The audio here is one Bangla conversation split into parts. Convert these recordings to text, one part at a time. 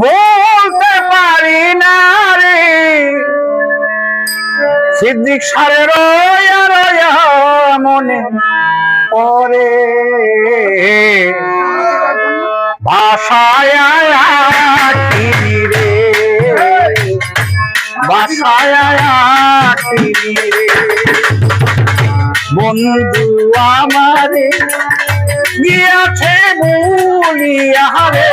বলতে পারি না রে। সিদ্দিক সারে রয়া রয়া মনে পরে ভাষায় রে। ভাষায় রে। বন্ধু আমারে গিয়াছে বলিয়া রে।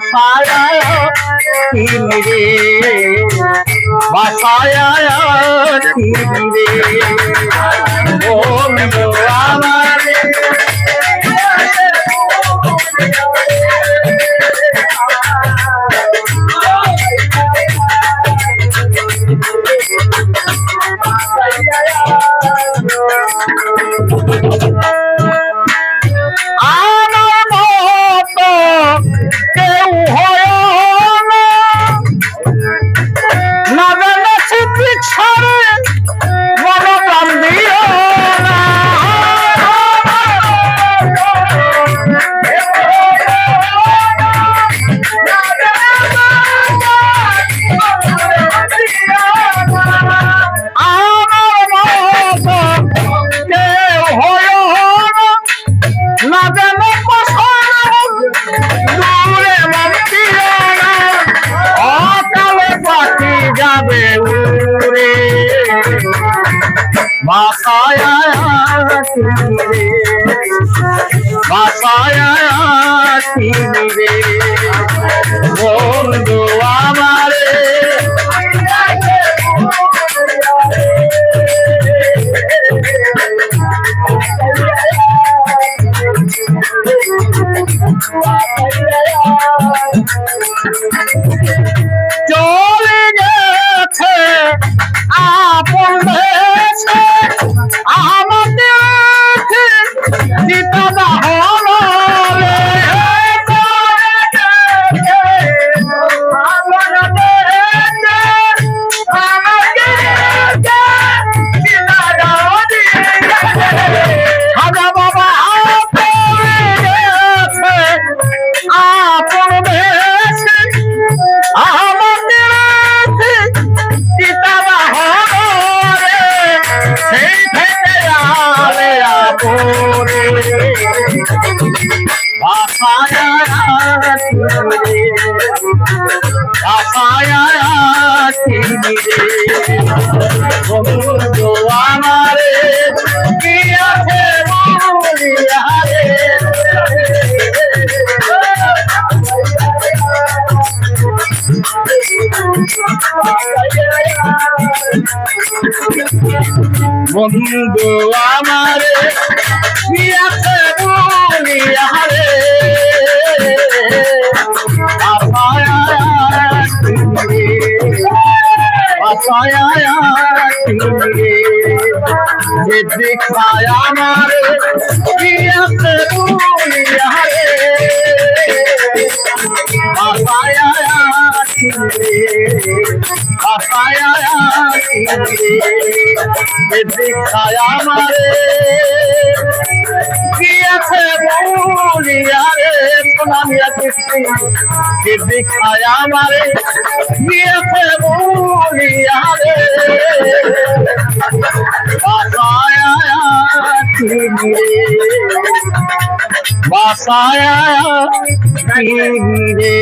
বাসায় রে। বাসায় রে। ও বাসায় বাসায় রে। বন্ধু আমার। চলে গেল পড়বে আমাদের জিতা বন্ধু আমার পিয়াছে বলিয়া রে আপায়া আপায়া যে দেখায় আমার পিয়াছে বলিয়া দেখায় আমারে। কি আছে বলিয়া রে সোনালিয়া কৃষ্ণ কি দেখায় আমারে কি আছে বলিয়া রে। বাসায়া বাসায়া রে